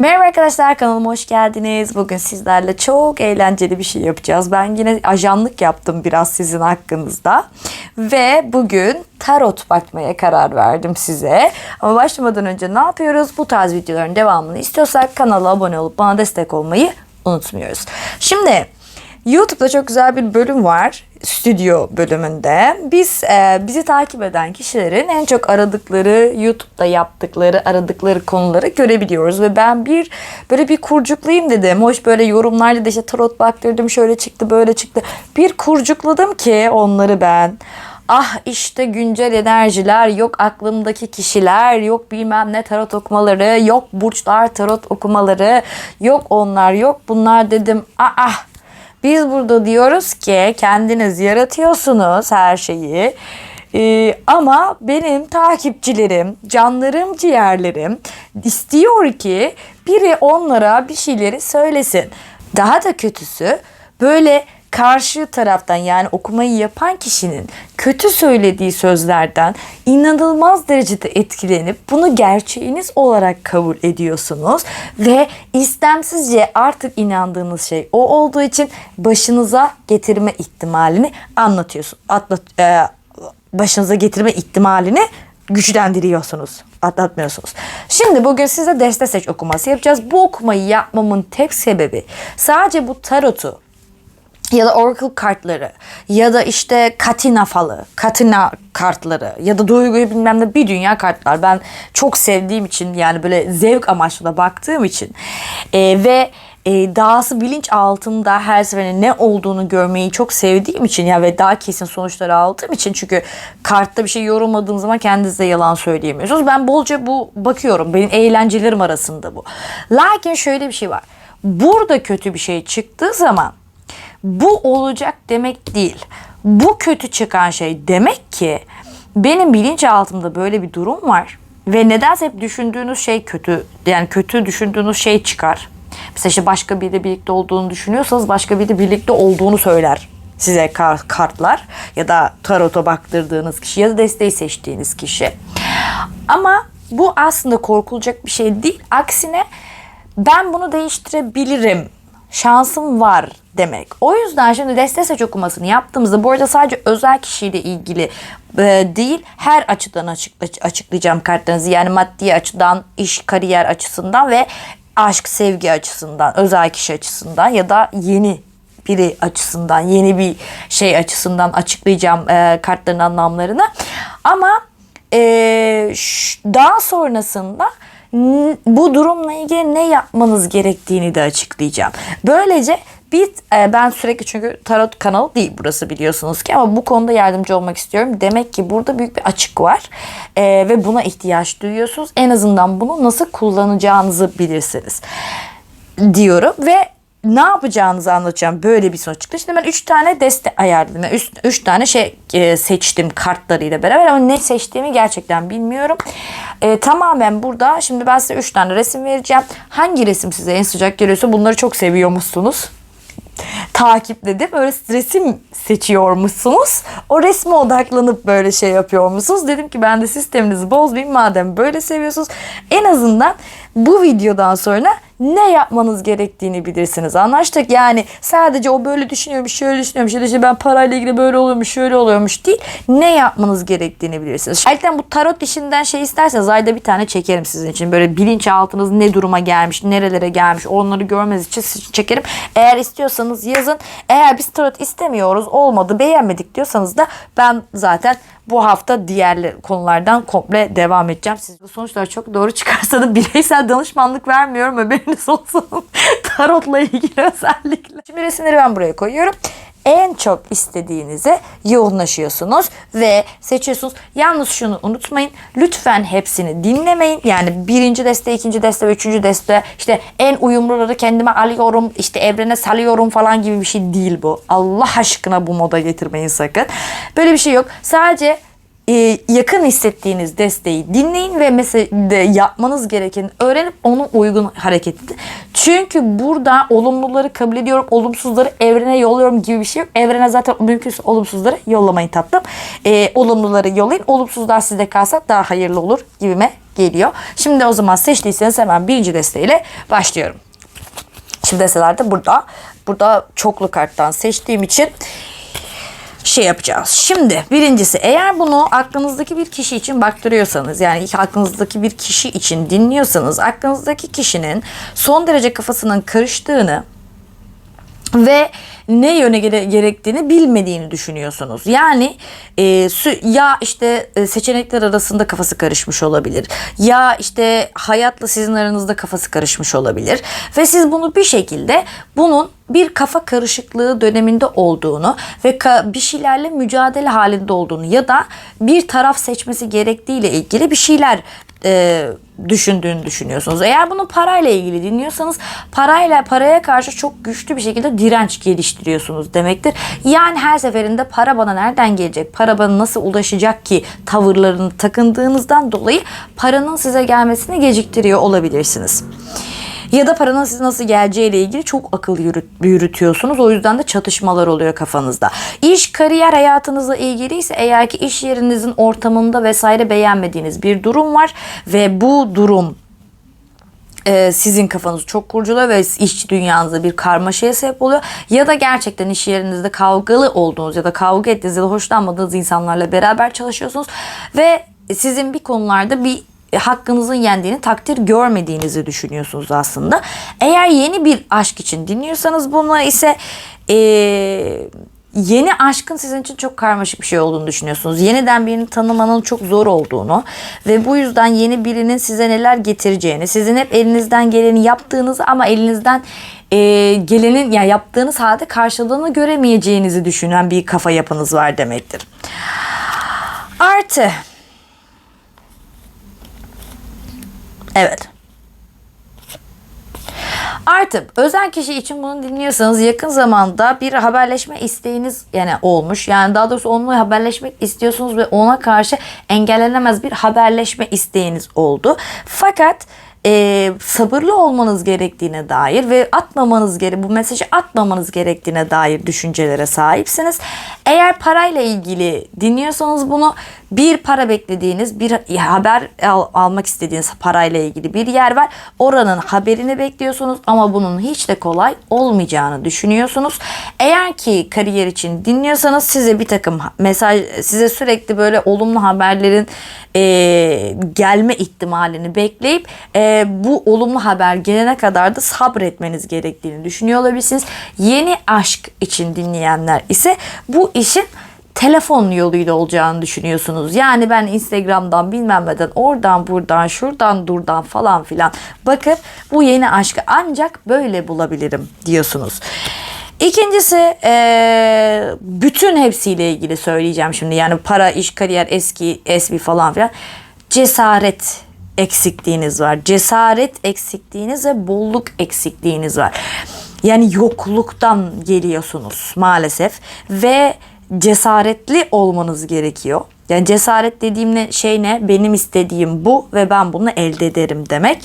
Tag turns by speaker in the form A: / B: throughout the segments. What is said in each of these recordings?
A: Merhaba arkadaşlar kanalıma hoş geldiniz. Bugün sizlerle çok eğlenceli bir şey yapacağız. Ben yine ajanlık yaptım biraz sizin hakkınızda. Ve bugün tarot bakmaya karar verdim size. Ama başlamadan önce ne yapıyoruz? Bu tarz videoların devamını istiyorsak kanala abone olup bana destek olmayı unutmuyoruz. Şimdi YouTube'da çok güzel bir bölüm var. Stüdyo bölümünde. Biz e, bizi takip eden kişilerin en çok aradıkları, YouTube'da yaptıkları, aradıkları konuları görebiliyoruz. Ve ben bir böyle bir kurcuklayayım dedim. Hoş böyle yorumlarda da işte tarot baktırdım, şöyle çıktı, böyle çıktı. Bir kurcukladım ki onları ben. Ah işte güncel enerjiler, yok aklımdaki kişiler, yok bilmem ne tarot okumaları, yok burçlar tarot okumaları, yok onlar, yok bunlar dedim. Ah ah biz burada diyoruz ki kendiniz yaratıyorsunuz her şeyi. Ee, ama benim takipçilerim, canlarım, ciğerlerim istiyor ki biri onlara bir şeyleri söylesin. Daha da kötüsü böyle karşı taraftan yani okumayı yapan kişinin kötü söylediği sözlerden inanılmaz derecede etkilenip bunu gerçeğiniz olarak kabul ediyorsunuz ve istemsizce artık inandığınız şey o olduğu için başınıza getirme ihtimalini anlatıyorsun. Atlat, e, başınıza getirme ihtimalini güçlendiriyorsunuz. Atlatmıyorsunuz. Şimdi bugün size deste seç okuması yapacağız. Bu okumayı yapmamın tek sebebi sadece bu tarotu ya da oracle kartları ya da işte katina falı, katina kartları ya da duyguyu bilmem ne bir dünya kartlar. Ben çok sevdiğim için yani böyle zevk amaçlı da baktığım için e, ve e, dahası bilinç altında her seferinde ne olduğunu görmeyi çok sevdiğim için ya ve daha kesin sonuçları aldığım için çünkü kartta bir şey yorumladığım zaman kendinize yalan söyleyemiyorsunuz. Ben bolca bu bakıyorum. Benim eğlencelerim arasında bu. Lakin şöyle bir şey var. Burada kötü bir şey çıktığı zaman bu olacak demek değil. Bu kötü çıkan şey demek ki benim bilinçaltımda böyle bir durum var ve nedense hep düşündüğünüz şey kötü yani kötü düşündüğünüz şey çıkar. Mesela işte başka biriyle birlikte olduğunu düşünüyorsanız başka biriyle birlikte olduğunu söyler size kar- kartlar ya da tarota baktırdığınız kişi ya da desteği seçtiğiniz kişi. Ama bu aslında korkulacak bir şey değil. Aksine ben bunu değiştirebilirim. Şansım var demek. O yüzden şimdi deste seç okumasını yaptığımızda bu arada sadece özel kişiyle ilgili e, değil her açıdan açıkla, açıklayacağım kartlarınızı. Yani maddi açıdan, iş, kariyer açısından ve aşk, sevgi açısından, özel kişi açısından ya da yeni biri açısından, yeni bir şey açısından açıklayacağım e, kartların anlamlarını. Ama e, daha sonrasında bu durumla ilgili ne yapmanız gerektiğini de açıklayacağım. Böylece bir e, ben sürekli çünkü tarot kanalı değil burası biliyorsunuz ki ama bu konuda yardımcı olmak istiyorum. Demek ki burada büyük bir açık var E, ve buna ihtiyaç duyuyorsunuz. En azından bunu nasıl kullanacağınızı bilirsiniz diyorum ve ne yapacağınızı anlatacağım böyle bir sonuç çıktı. Şimdi ben 3 tane deste ayarladım. 3 üç tane şey e, seçtim kartlarıyla beraber ama ne seçtiğimi gerçekten bilmiyorum. E, tamamen burada şimdi ben size 3 tane resim vereceğim. Hangi resim size en sıcak geliyorsa bunları çok seviyormuşsunuz takipledim. Öyle resim seçiyormuşsunuz. O resme odaklanıp böyle şey yapıyormuşsunuz. Dedim ki ben de sisteminizi bozmayayım madem böyle seviyorsunuz. En azından bu videodan sonra ne yapmanız gerektiğini bilirsiniz. Anlaştık yani sadece o böyle düşünüyormuş, şöyle düşünüyormuş ya da işte ben parayla ilgili böyle oluyormuş, şöyle oluyormuş değil. Ne yapmanız gerektiğini bilirsiniz. Zaten bu tarot işinden şey isterseniz ayda bir tane çekerim sizin için. Böyle bilinçaltınız ne duruma gelmiş, nerelere gelmiş onları görmeniz için çekerim. Eğer istiyorsanız yazın. Eğer biz tarot istemiyoruz, olmadı, beğenmedik diyorsanız da ben zaten bu hafta diğer konulardan komple devam edeceğim. Siz bu sonuçlar çok doğru çıkarsa da bireysel danışmanlık vermiyorum haberiniz olsun. Tarotla ilgili özellikle. Şimdi resimleri ben buraya koyuyorum. En çok istediğinize yoğunlaşıyorsunuz ve seçiyorsunuz. Yalnız şunu unutmayın. Lütfen hepsini dinlemeyin. Yani birinci deste, ikinci deste üçüncü deste işte en uyumluları kendime alıyorum, işte evrene salıyorum falan gibi bir şey değil bu. Allah aşkına bu moda getirmeyin sakın. Böyle bir şey yok. Sadece e, yakın hissettiğiniz desteği dinleyin ve mesela yapmanız gerekeni öğrenip ona uygun hareket edin. Çünkü burada olumluları kabul ediyorum, olumsuzları evrene yolluyorum gibi bir şey yok. Evrene zaten mümkünse olumsuzları yollamayın tatlım. E, olumluları yollayın, olumsuzlar sizde kalsa daha hayırlı olur gibime geliyor. Şimdi o zaman seçtiyseniz hemen birinci desteğiyle başlıyorum. Şimdi desteler de burada. Burada çoklu karttan seçtiğim için şey yapacağız. Şimdi birincisi eğer bunu aklınızdaki bir kişi için baktırıyorsanız yani aklınızdaki bir kişi için dinliyorsanız aklınızdaki kişinin son derece kafasının karıştığını ve ne yöne gere- gerektiğini bilmediğini düşünüyorsunuz. Yani e, sü- ya işte e, seçenekler arasında kafası karışmış olabilir. Ya işte hayatla sizin aranızda kafası karışmış olabilir. Ve siz bunu bir şekilde bunun bir kafa karışıklığı döneminde olduğunu ve bir şeylerle mücadele halinde olduğunu ya da bir taraf seçmesi gerektiğiyle ilgili bir şeyler e, düşündüğünü düşünüyorsunuz. Eğer bunu parayla ilgili dinliyorsanız parayla paraya karşı çok güçlü bir şekilde direnç geliştiriyorsunuz demektir. Yani her seferinde para bana nereden gelecek? Para bana nasıl ulaşacak ki tavırlarını takındığınızdan dolayı paranın size gelmesini geciktiriyor olabilirsiniz. Ya da paranın size nasıl geleceğiyle ilgili çok akıl yürüt, yürütüyorsunuz. O yüzden de çatışmalar oluyor kafanızda. İş, kariyer hayatınızla ilgiliyse eğer ki iş yerinizin ortamında vesaire beğenmediğiniz bir durum var ve bu durum e, sizin kafanızı çok kurculuyor ve iş dünyanızda bir karmaşaya sebep oluyor. Ya da gerçekten iş yerinizde kavgalı olduğunuz ya da kavga ettiğiniz ya da hoşlanmadığınız insanlarla beraber çalışıyorsunuz ve sizin bir konularda bir hakkınızın yendiğini takdir görmediğinizi düşünüyorsunuz aslında. Eğer yeni bir aşk için dinliyorsanız bunlar ise eee yeni aşkın sizin için çok karmaşık bir şey olduğunu düşünüyorsunuz. Yeniden birini tanımanın çok zor olduğunu ve bu yüzden yeni birinin size neler getireceğini, sizin hep elinizden geleni yaptığınızı ama elinizden e, gelenin yani yaptığınız halde karşılığını göremeyeceğinizi düşünen bir kafa yapınız var demektir. Artı Evet. Artık özel kişi için bunu dinliyorsanız yakın zamanda bir haberleşme isteğiniz yani olmuş. Yani daha doğrusu onunla haberleşmek istiyorsunuz ve ona karşı engellenemez bir haberleşme isteğiniz oldu. Fakat e, sabırlı olmanız gerektiğine dair ve atmamanız gere bu mesajı atmamanız gerektiğine dair düşüncelere sahipsiniz. Eğer parayla ilgili dinliyorsanız bunu bir para beklediğiniz bir haber al- almak istediğiniz parayla ilgili bir yer var. Oranın haberini bekliyorsunuz ama bunun hiç de kolay olmayacağını düşünüyorsunuz. Eğer ki kariyer için dinliyorsanız size bir takım mesaj size sürekli böyle olumlu haberlerin e, gelme ihtimalini bekleyip e, bu olumlu haber gelene kadar da sabretmeniz gerektiğini düşünüyor olabilirsiniz. Yeni aşk için dinleyenler ise bu işin telefon yoluyla olacağını düşünüyorsunuz. Yani ben Instagram'dan bilmem neden oradan buradan şuradan durdan falan filan bakıp bu yeni aşkı ancak böyle bulabilirim diyorsunuz. İkincisi eee, bütün hepsiyle ilgili söyleyeceğim şimdi. Yani para, iş, kariyer, eski, esbi falan filan. Cesaret eksikliğiniz var. Cesaret eksikliğiniz ve bolluk eksikliğiniz var. Yani yokluktan geliyorsunuz maalesef ve cesaretli olmanız gerekiyor. Yani cesaret dediğim ne, şey ne? Benim istediğim bu ve ben bunu elde ederim demek.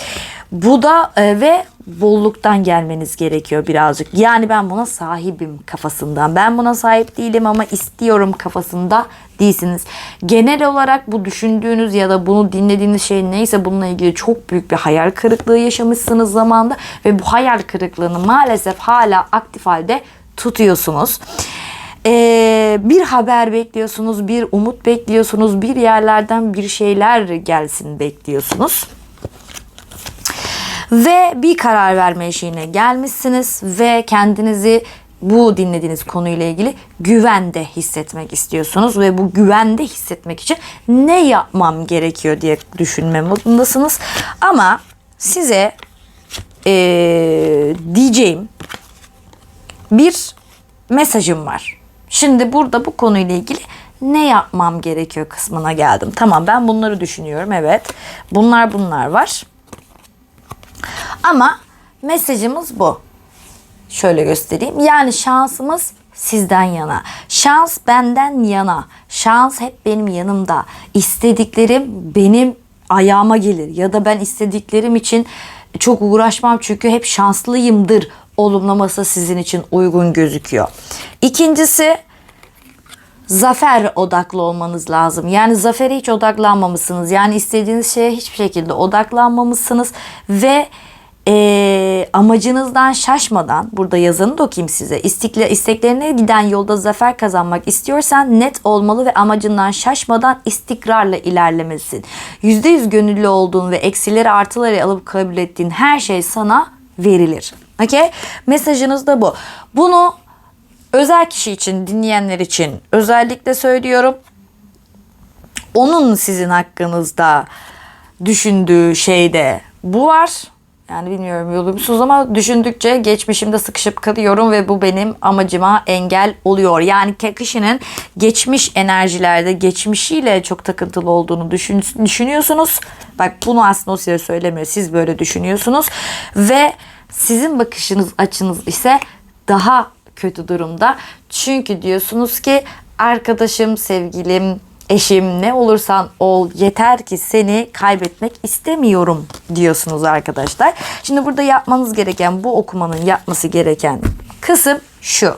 A: Bu da e, ve bolluktan gelmeniz gerekiyor birazcık. Yani ben buna sahibim kafasından. Ben buna sahip değilim ama istiyorum kafasında değilsiniz. Genel olarak bu düşündüğünüz ya da bunu dinlediğiniz şey neyse bununla ilgili çok büyük bir hayal kırıklığı yaşamışsınız zamanda ve bu hayal kırıklığını maalesef hala aktif halde tutuyorsunuz. Ee, bir haber bekliyorsunuz, bir umut bekliyorsunuz, bir yerlerden bir şeyler gelsin bekliyorsunuz. Ve bir karar verme eşiğine gelmişsiniz ve kendinizi bu dinlediğiniz konuyla ilgili güvende hissetmek istiyorsunuz ve bu güvende hissetmek için ne yapmam gerekiyor diye düşünme modundasınız. Ama size eee, diyeceğim bir mesajım var. Şimdi burada bu konuyla ilgili ne yapmam gerekiyor kısmına geldim. Tamam ben bunları düşünüyorum evet. Bunlar bunlar var. Ama mesajımız bu. Şöyle göstereyim. Yani şansımız sizden yana. Şans benden yana. Şans hep benim yanımda. İstediklerim benim ayağıma gelir ya da ben istediklerim için çok uğraşmam çünkü hep şanslıyımdır olumlaması sizin için uygun gözüküyor. İkincisi zafer odaklı olmanız lazım. Yani zafere hiç odaklanmamışsınız. Yani istediğiniz şeye hiçbir şekilde odaklanmamışsınız ve eee, amacınızdan şaşmadan burada yazanı da okuyayım size. İstikle, isteklerine giden yolda zafer kazanmak istiyorsan net olmalı ve amacından şaşmadan istikrarla ilerlemelisin. %100 gönüllü olduğun ve eksileri artıları alıp kabul ettiğin her şey sana verilir. Okay? Mesajınız da bu. Bunu özel kişi için, dinleyenler için özellikle söylüyorum. Onun sizin hakkınızda düşündüğü şeyde bu var. Yani bilmiyorum yolumsuz ama düşündükçe geçmişimde sıkışıp kalıyorum ve bu benim amacıma engel oluyor. Yani kişinin geçmiş enerjilerde geçmişiyle çok takıntılı olduğunu düşün, düşünüyorsunuz. Bak bunu aslında o size söylemiyor. Siz böyle düşünüyorsunuz ve sizin bakışınız açınız ise daha kötü durumda. Çünkü diyorsunuz ki arkadaşım, sevgilim, eşim ne olursan ol yeter ki seni kaybetmek istemiyorum diyorsunuz arkadaşlar. Şimdi burada yapmanız gereken bu okumanın yapması gereken kısım şu.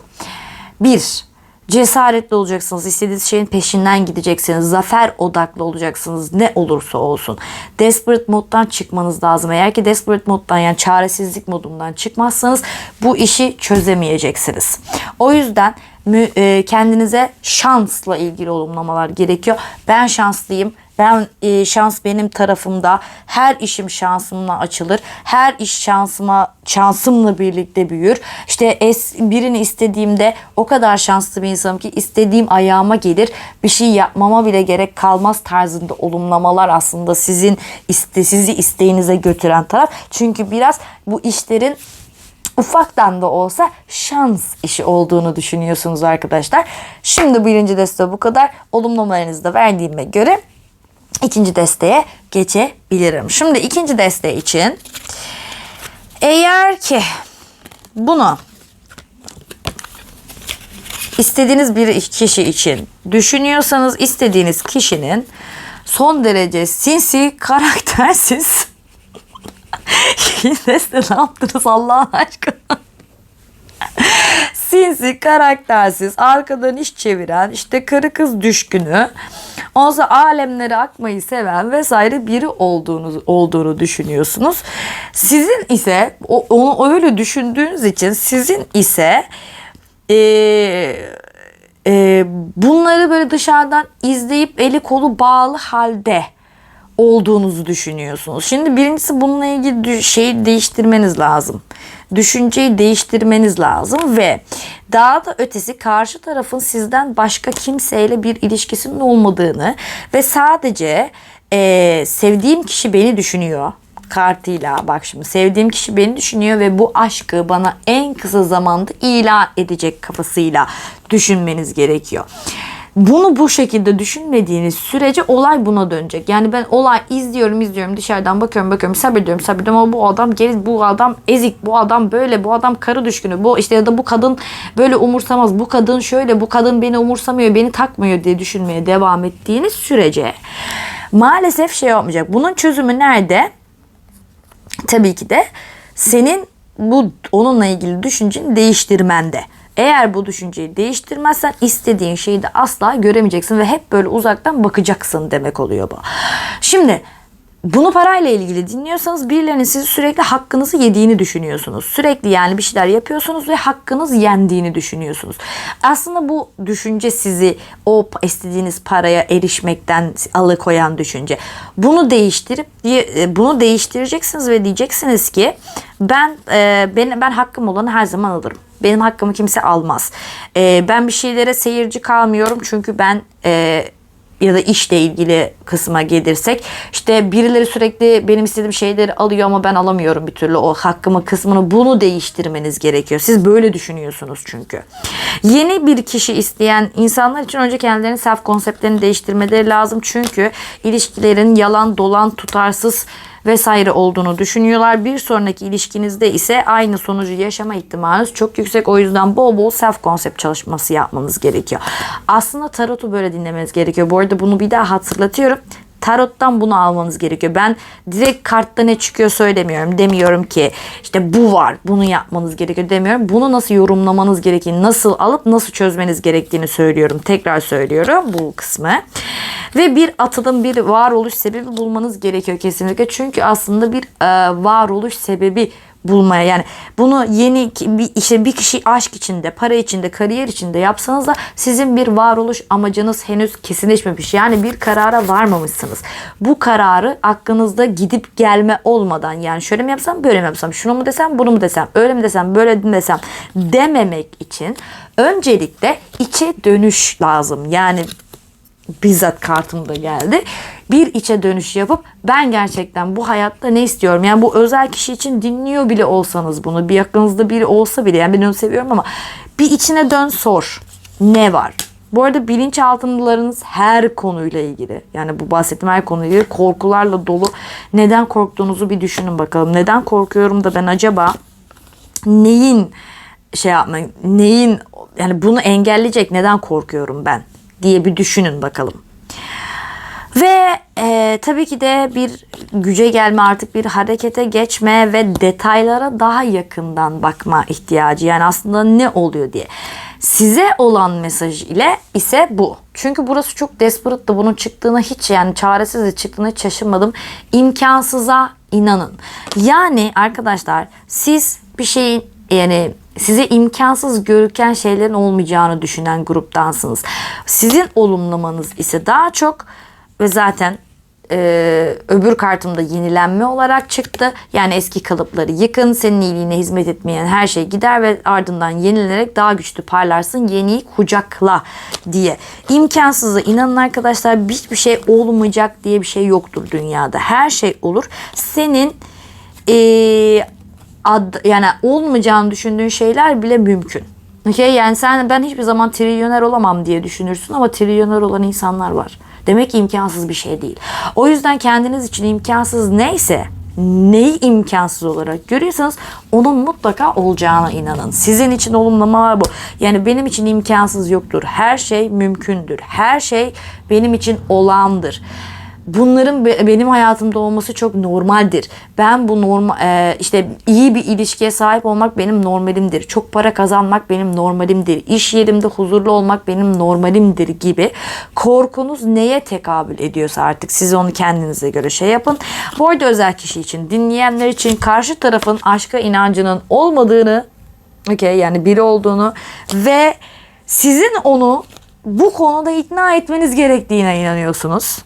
A: Bir, cesaretli olacaksınız. İstediğiniz şeyin peşinden gideceksiniz. Zafer odaklı olacaksınız. Ne olursa olsun. Desperate moddan çıkmanız lazım. Eğer ki desperate moddan yani çaresizlik modundan çıkmazsanız bu işi çözemeyeceksiniz. O yüzden e, kendinize şansla ilgili olumlamalar gerekiyor. Ben şanslıyım. Ben e, şans benim tarafımda. Her işim şansımla açılır. Her iş şansıma şansımla birlikte büyür. İşte es, birini istediğimde o kadar şanslı bir insanım ki istediğim ayağıma gelir. Bir şey yapmama bile gerek kalmaz tarzında olumlamalar aslında sizin iste, sizi isteğinize götüren taraf. Çünkü biraz bu işlerin ufaktan da olsa şans işi olduğunu düşünüyorsunuz arkadaşlar. Şimdi birinci deste bu kadar. Olumlamalarınızı da verdiğime göre ikinci desteğe geçebilirim. Şimdi ikinci deste için eğer ki bunu istediğiniz bir kişi için düşünüyorsanız istediğiniz kişinin son derece sinsi, karaktersiz Deste ne yaptınız Allah aşkına? Sinsi, karaktersiz, arkadan iş çeviren, işte karı kız düşkünü, onsa alemlere akmayı seven vesaire biri olduğunu, olduğunu düşünüyorsunuz. Sizin ise o- onu öyle düşündüğünüz için sizin ise eee e, bunları böyle dışarıdan izleyip eli kolu bağlı halde olduğunuzu düşünüyorsunuz. Şimdi birincisi bununla ilgili şeyi değiştirmeniz lazım. Düşünceyi değiştirmeniz lazım ve daha da ötesi karşı tarafın sizden başka kimseyle bir ilişkisinin olmadığını ve sadece e, sevdiğim kişi beni düşünüyor kartıyla bak şimdi sevdiğim kişi beni düşünüyor ve bu aşkı bana en kısa zamanda ilan edecek kafasıyla düşünmeniz gerekiyor. Bunu bu şekilde düşünmediğiniz sürece olay buna dönecek. Yani ben olay izliyorum izliyorum dışarıdan bakıyorum bakıyorum sabrediyorum sabrediyorum ama bu adam geri bu adam ezik bu adam böyle bu adam karı düşkünü bu işte ya da bu kadın böyle umursamaz bu kadın şöyle bu kadın beni umursamıyor beni takmıyor diye düşünmeye devam ettiğiniz sürece maalesef şey olmayacak. Bunun çözümü nerede? tabii ki de senin bu onunla ilgili düşünceni değiştirmende. Eğer bu düşünceyi değiştirmezsen istediğin şeyi de asla göremeyeceksin ve hep böyle uzaktan bakacaksın demek oluyor bu. Şimdi bunu parayla ilgili dinliyorsanız birilerinin sizi sürekli hakkınızı yediğini düşünüyorsunuz. Sürekli yani bir şeyler yapıyorsunuz ve hakkınız yendiğini düşünüyorsunuz. Aslında bu düşünce sizi o istediğiniz paraya erişmekten alıkoyan düşünce. Bunu değiştirip e, bunu değiştireceksiniz ve diyeceksiniz ki ben e, ben ben hakkım olanı her zaman alırım. Benim hakkımı kimse almaz. E, ben bir şeylere seyirci kalmıyorum çünkü ben e, ya da işle ilgili kısma gelirsek işte birileri sürekli benim istediğim şeyleri alıyor ama ben alamıyorum bir türlü o hakkımı kısmını bunu değiştirmeniz gerekiyor. Siz böyle düşünüyorsunuz çünkü. Yeni bir kişi isteyen insanlar için önce kendilerinin self konseptlerini değiştirmeleri lazım. Çünkü ilişkilerin yalan dolan tutarsız vesaire olduğunu düşünüyorlar. Bir sonraki ilişkinizde ise aynı sonucu yaşama ihtimaliniz çok yüksek. O yüzden bol bol self konsept çalışması yapmanız gerekiyor. Aslında tarotu böyle dinlemeniz gerekiyor. Bu arada bunu bir daha hatırlatıyorum. Tarottan bunu almanız gerekiyor. Ben direkt kartta ne çıkıyor söylemiyorum. Demiyorum ki işte bu var bunu yapmanız gerekiyor demiyorum. Bunu nasıl yorumlamanız gerektiğini, nasıl alıp nasıl çözmeniz gerektiğini söylüyorum. Tekrar söylüyorum bu kısmı. Ve bir atılım, bir varoluş sebebi bulmanız gerekiyor kesinlikle. Çünkü aslında bir e, varoluş sebebi bulmaya yani bunu yeni bir işte bir kişi aşk içinde, para içinde, kariyer içinde yapsanız da sizin bir varoluş amacınız henüz kesinleşmemiş. Yani bir karara varmamışsınız. Bu kararı aklınızda gidip gelme olmadan yani şöyle mi yapsam, böyle mi yapsam, şunu mu desem, bunu mu desem, öyle mi desem, böyle mi desem dememek için öncelikle içe dönüş lazım. Yani bizzat kartımda geldi. Bir içe dönüş yapıp ben gerçekten bu hayatta ne istiyorum? Yani bu özel kişi için dinliyor bile olsanız bunu bir yakınızda biri olsa bile yani ben onu seviyorum ama bir içine dön sor. Ne var? Bu arada bilinçaltındalarınız her konuyla ilgili yani bu bahsettiğim her konuyla ilgili korkularla dolu. Neden korktuğunuzu bir düşünün bakalım. Neden korkuyorum da ben acaba neyin şey yapma neyin yani bunu engelleyecek neden korkuyorum ben diye bir düşünün bakalım. Ve e, tabii ki de bir güce gelme artık bir harekete geçme ve detaylara daha yakından bakma ihtiyacı. Yani aslında ne oluyor diye. Size olan mesaj ile ise bu. Çünkü burası çok desperate da bunun çıktığına hiç yani çaresiz çıktığına hiç şaşırmadım. İmkansıza inanın. Yani arkadaşlar siz bir şeyin yani size imkansız görüken şeylerin olmayacağını düşünen gruptansınız. Sizin olumlamanız ise daha çok ve zaten e, öbür kartımda yenilenme olarak çıktı. Yani eski kalıpları yıkın, senin iyiliğine hizmet etmeyen her şey gider ve ardından yenilenerek daha güçlü parlarsın. Yeniyi kucakla diye. İmkansıza inanın arkadaşlar hiçbir şey olmayacak diye bir şey yoktur dünyada. Her şey olur. Senin e, ad, yani olmayacağını düşündüğün şeyler bile mümkün. Okay? Yani sen ben hiçbir zaman trilyoner olamam diye düşünürsün ama trilyoner olan insanlar var. Demek ki imkansız bir şey değil. O yüzden kendiniz için imkansız neyse neyi imkansız olarak görüyorsanız onun mutlaka olacağına inanın. Sizin için olumlama bu. Yani benim için imkansız yoktur. Her şey mümkündür. Her şey benim için olandır bunların be- benim hayatımda olması çok normaldir. Ben bu normal işte iyi bir ilişkiye sahip olmak benim normalimdir. Çok para kazanmak benim normalimdir. İş yerimde huzurlu olmak benim normalimdir gibi. Korkunuz neye tekabül ediyorsa artık siz onu kendinize göre şey yapın. Bu arada özel kişi için dinleyenler için karşı tarafın aşka inancının olmadığını okey yani biri olduğunu ve sizin onu bu konuda ikna etmeniz gerektiğine inanıyorsunuz.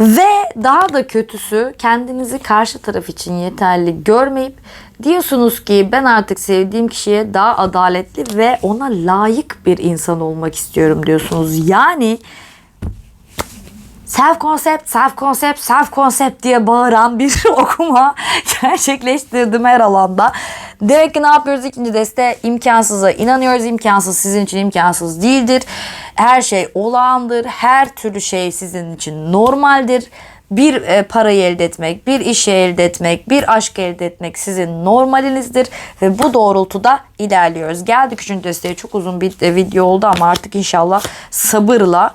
A: Ve daha da kötüsü kendinizi karşı taraf için yeterli görmeyip diyorsunuz ki ben artık sevdiğim kişiye daha adaletli ve ona layık bir insan olmak istiyorum diyorsunuz. Yani self concept, self concept, self concept diye bağıran bir okuma gerçekleştirdim her alanda. Demek ki ne yapıyoruz ikinci deste? İmkansıza inanıyoruz. İmkansız sizin için imkansız değildir. Her şey olağandır. Her türlü şey sizin için normaldir. Bir e, parayı elde etmek, bir işi elde etmek, bir aşk elde etmek sizin normalinizdir. Ve bu doğrultuda ilerliyoruz. Geldik üçüncü desteye. Çok uzun bir e, video oldu ama artık inşallah sabırla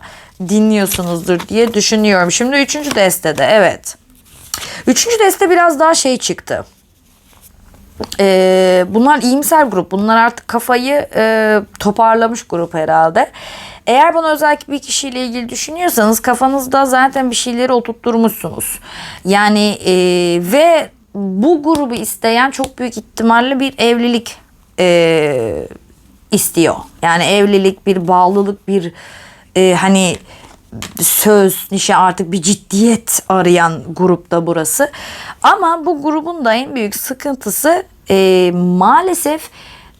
A: dinliyorsunuzdur diye düşünüyorum. Şimdi üçüncü destede evet. Üçüncü deste biraz daha şey çıktı. Ee, bunlar iyimser grup. Bunlar artık kafayı e, toparlamış grup herhalde. Eğer bana özellikle bir kişiyle ilgili düşünüyorsanız kafanızda zaten bir şeyleri oturtturmuşsunuz. Yani e, ve bu grubu isteyen çok büyük ihtimalle bir evlilik e, istiyor. Yani evlilik, bir bağlılık, bir e, hani söz, nişan artık bir ciddiyet arayan grupta burası. Ama bu grubun da en büyük sıkıntısı e, maalesef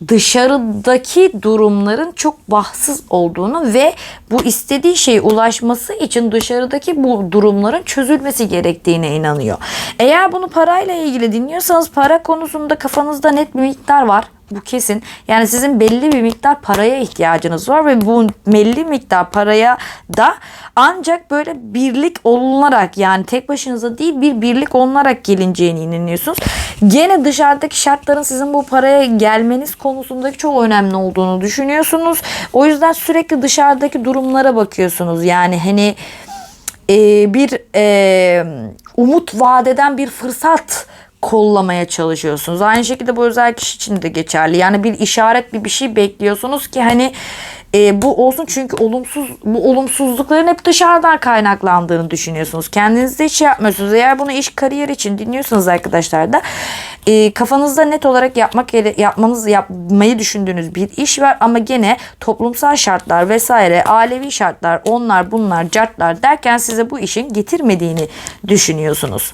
A: dışarıdaki durumların çok bahtsız olduğunu ve bu istediği şeye ulaşması için dışarıdaki bu durumların çözülmesi gerektiğine inanıyor. Eğer bunu parayla ilgili dinliyorsanız para konusunda kafanızda net bir miktar var. Bu kesin. Yani sizin belli bir miktar paraya ihtiyacınız var ve bu belli miktar paraya da ancak böyle birlik olunarak yani tek başınıza değil bir birlik olunarak gelineceğine inanıyorsunuz. Gene dışarıdaki şartların sizin bu paraya gelmeniz konusundaki çok önemli olduğunu düşünüyorsunuz. O yüzden sürekli dışarıdaki durumlara bakıyorsunuz. Yani hani e, bir e, umut vadeden bir fırsat kollamaya çalışıyorsunuz. Aynı şekilde bu özel kişi için de geçerli. Yani bir işaret bir bir şey bekliyorsunuz ki hani e, bu olsun çünkü olumsuz bu olumsuzlukların hep dışarıdan kaynaklandığını düşünüyorsunuz. Kendinizde hiç şey yapmıyorsunuz. Eğer bunu iş kariyer için dinliyorsanız arkadaşlar da e, kafanızda net olarak yapmak yapmanız yapmayı düşündüğünüz bir iş var ama gene toplumsal şartlar vesaire ailevi şartlar onlar bunlar cartlar derken size bu işin getirmediğini düşünüyorsunuz.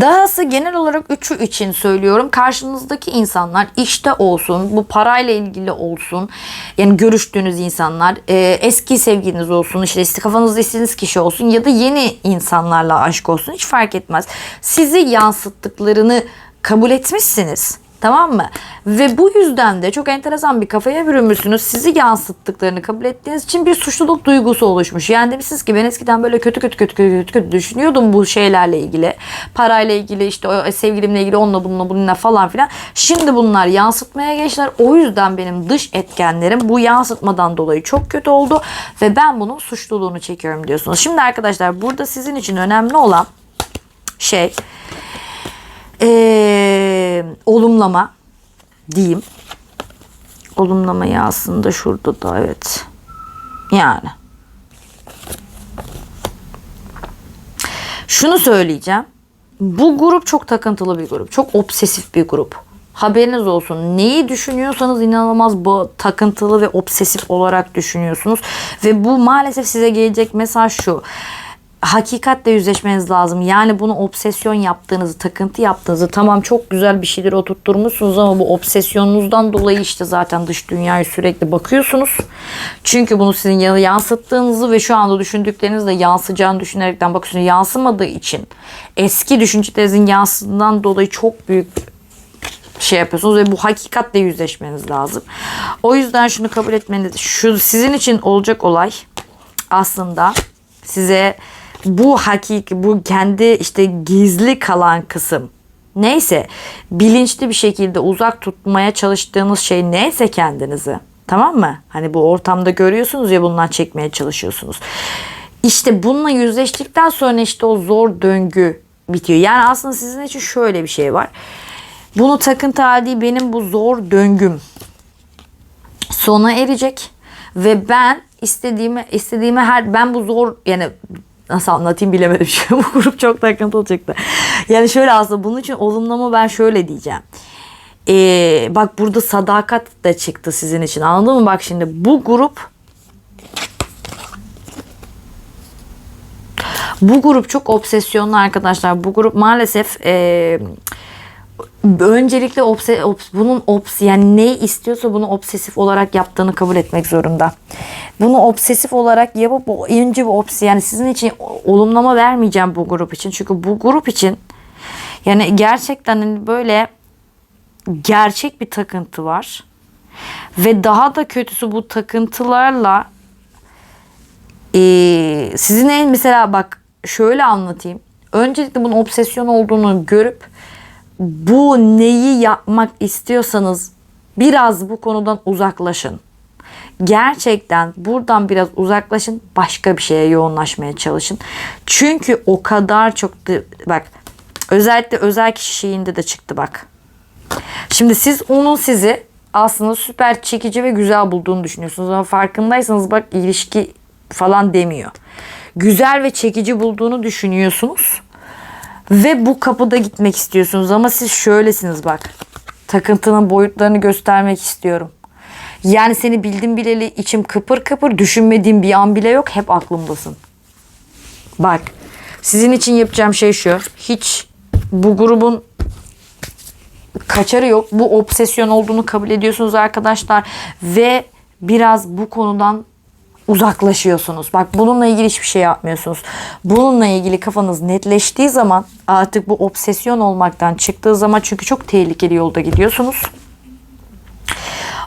A: Dahası genel olarak üçü için söylüyorum. Karşınızdaki insanlar işte olsun, bu parayla ilgili olsun. Yani görüştüğünüz insanlar, e, eski sevgiliniz olsun, işte kafanızda istediğiniz kişi olsun ya da yeni insanlarla aşk olsun hiç fark etmez. Sizi yansıttıklarını kabul etmişsiniz. Tamam mı? Ve bu yüzden de çok enteresan bir kafaya bürünmüşsünüz. Sizi yansıttıklarını kabul ettiğiniz için bir suçluluk duygusu oluşmuş. Yani demişsiniz ki ben eskiden böyle kötü kötü kötü kötü kötü, kötü düşünüyordum bu şeylerle ilgili. Parayla ilgili işte o sevgilimle ilgili onunla bununla bununla falan filan. Şimdi bunlar yansıtmaya geçtiler. O yüzden benim dış etkenlerim bu yansıtmadan dolayı çok kötü oldu. Ve ben bunun suçluluğunu çekiyorum diyorsunuz. Şimdi arkadaşlar burada sizin için önemli olan şey ee, olumlama diyeyim. Olumlamayı aslında şurada da evet. Yani. Şunu söyleyeceğim. Bu grup çok takıntılı bir grup. Çok obsesif bir grup. Haberiniz olsun. Neyi düşünüyorsanız inanılmaz bu takıntılı ve obsesif olarak düşünüyorsunuz. Ve bu maalesef size gelecek mesaj şu hakikatle yüzleşmeniz lazım. Yani bunu obsesyon yaptığınızı, takıntı yaptığınızı tamam çok güzel bir şeyler oturtturmuşsunuz ama bu obsesyonunuzdan dolayı işte zaten dış dünyayı sürekli bakıyorsunuz. Çünkü bunu sizin yansıttığınızı ve şu anda düşündüklerinizi de yansıyacağını düşünerekten bakıyorsunuz. Yansımadığı için eski düşüncelerinizin yansıdığından dolayı çok büyük şey yapıyorsunuz ve bu hakikatle yüzleşmeniz lazım. O yüzden şunu kabul etmeniz, şu sizin için olacak olay aslında size bu hakiki bu kendi işte gizli kalan kısım neyse bilinçli bir şekilde uzak tutmaya çalıştığınız şey neyse kendinizi tamam mı? Hani bu ortamda görüyorsunuz ya bundan çekmeye çalışıyorsunuz. İşte bununla yüzleştikten sonra işte o zor döngü bitiyor. Yani aslında sizin için şöyle bir şey var. Bunu takıntı hali benim bu zor döngüm sona erecek ve ben istediğime istediğime her ben bu zor yani nasıl anlatayım bilemedim. Şu bu grup çok takıntılı çıktı. Yani şöyle aslında bunun için olumlama ben şöyle diyeceğim. Ee, bak burada sadakat da çıktı sizin için anladın mı? Bak şimdi bu grup bu grup çok obsesyonlu arkadaşlar. Bu grup maalesef e, öncelikle obse, obs, bunun obs yani ne istiyorsa bunu obsesif olarak yaptığını kabul etmek zorunda. Bunu obsesif olarak yapıp önce bu obs yani sizin için olumlama vermeyeceğim bu grup için. Çünkü bu grup için yani gerçekten hani böyle gerçek bir takıntı var. Ve daha da kötüsü bu takıntılarla e, sizin en mesela bak şöyle anlatayım. Öncelikle bunun obsesyon olduğunu görüp bu neyi yapmak istiyorsanız biraz bu konudan uzaklaşın. Gerçekten buradan biraz uzaklaşın, başka bir şeye yoğunlaşmaya çalışın. Çünkü o kadar çok bak özellikle özel kişi şeyinde de çıktı bak. Şimdi siz onun sizi aslında süper çekici ve güzel bulduğunu düşünüyorsunuz ama farkındaysanız bak ilişki falan demiyor. Güzel ve çekici bulduğunu düşünüyorsunuz. Ve bu kapıda gitmek istiyorsunuz ama siz şöylesiniz bak. Takıntının boyutlarını göstermek istiyorum. Yani seni bildim bileli içim kıpır kıpır düşünmediğim bir an bile yok. Hep aklımdasın. Bak sizin için yapacağım şey şu. Hiç bu grubun kaçarı yok. Bu obsesyon olduğunu kabul ediyorsunuz arkadaşlar. Ve biraz bu konudan uzaklaşıyorsunuz. Bak bununla ilgili hiçbir şey yapmıyorsunuz. Bununla ilgili kafanız netleştiği zaman artık bu obsesyon olmaktan çıktığı zaman çünkü çok tehlikeli yolda gidiyorsunuz.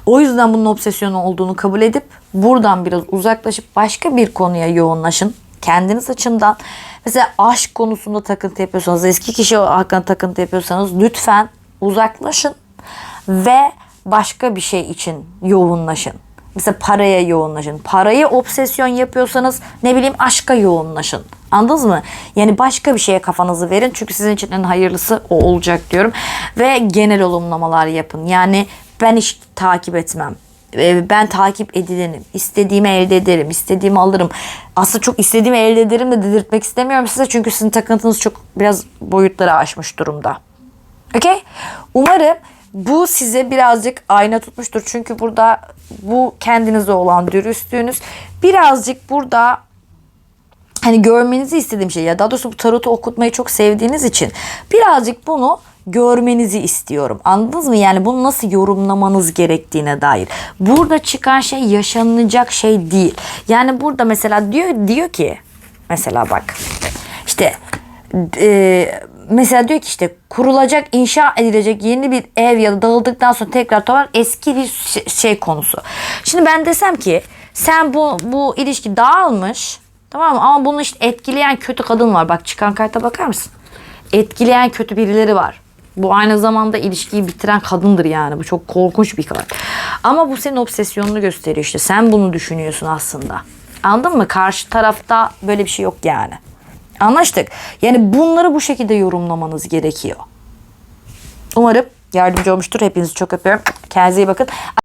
A: O yüzden bunun obsesyon olduğunu kabul edip buradan biraz uzaklaşıp başka bir konuya yoğunlaşın. Kendiniz açımdan. Mesela aşk konusunda takıntı yapıyorsanız, eski kişi hakkında takıntı yapıyorsanız lütfen uzaklaşın ve başka bir şey için yoğunlaşın. Mesela paraya yoğunlaşın. Parayı obsesyon yapıyorsanız ne bileyim aşka yoğunlaşın. Anladınız mı? Yani başka bir şeye kafanızı verin. Çünkü sizin için en hayırlısı o olacak diyorum. Ve genel olumlamalar yapın. Yani ben hiç takip etmem. Ee, Ben takip edilenim. İstediğimi elde ederim. istediğimi alırım. Aslında çok istediğimi elde ederim de dedirtmek istemiyorum size. Çünkü sizin takıntınız çok biraz boyutları aşmış durumda. Okey? Umarım bu size birazcık ayna tutmuştur. Çünkü burada bu kendinize olan dürüstlüğünüz birazcık burada hani görmenizi istediğim şey ya daha doğrusu bu tarotu okutmayı çok sevdiğiniz için birazcık bunu görmenizi istiyorum. Anladınız mı? Yani bunu nasıl yorumlamanız gerektiğine dair. Burada çıkan şey yaşanılacak şey değil. Yani burada mesela diyor diyor ki mesela bak işte e, mesela diyor ki işte kurulacak, inşa edilecek yeni bir ev ya da dağıldıktan sonra tekrar toplanacak eski bir şey, şey konusu. Şimdi ben desem ki sen bu bu ilişki dağılmış tamam mı? Ama bunu işte etkileyen kötü kadın var. Bak çıkan karta bakar mısın? Etkileyen kötü birileri var. Bu aynı zamanda ilişkiyi bitiren kadındır yani. Bu çok korkunç bir kart. Ama bu senin obsesyonunu gösteriyor işte. Sen bunu düşünüyorsun aslında. Anladın mı? Karşı tarafta böyle bir şey yok yani. Anlaştık. Yani bunları bu şekilde yorumlamanız gerekiyor. Umarım yardımcı olmuştur. Hepinizi çok öpüyorum. Kendinize iyi bakın.